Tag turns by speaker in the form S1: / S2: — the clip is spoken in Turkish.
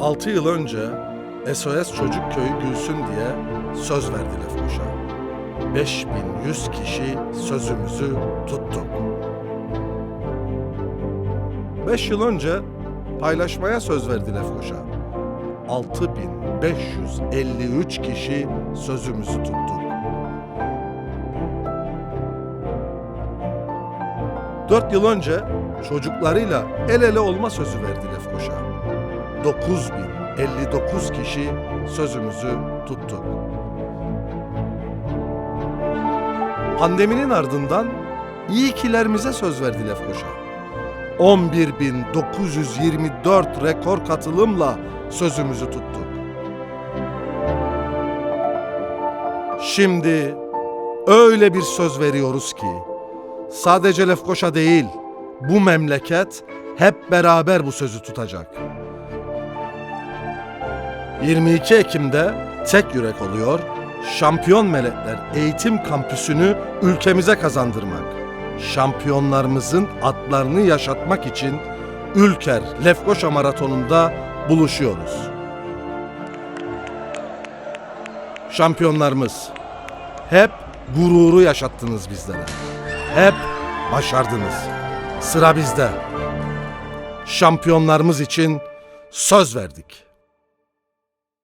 S1: 6 yıl önce SOS Çocuk Köyü gülsün diye söz verdi Lefkoşa. 5100 kişi sözümüzü tuttuk. 5 yıl önce paylaşmaya söz verdi Lefkoşa. 6553 kişi sözümüzü tuttuk. 4 yıl önce çocuklarıyla el ele olma sözü verdi Lefkoşa. 9059 kişi sözümüzü tuttuk. Pandeminin ardından iyi kilerimize söz verdi Lefkoşa. 11.924 rekor katılımla sözümüzü tuttuk. Şimdi öyle bir söz veriyoruz ki sadece Lefkoşa değil bu memleket hep beraber bu sözü tutacak. 22 Ekim'de tek yürek oluyor, Şampiyon Melekler Eğitim Kampüsü'nü ülkemize kazandırmak. Şampiyonlarımızın adlarını yaşatmak için Ülker Lefkoşa Maratonu'nda buluşuyoruz. Şampiyonlarımız hep gururu yaşattınız bizlere. Hep başardınız. Sıra bizde. Şampiyonlarımız için söz verdik.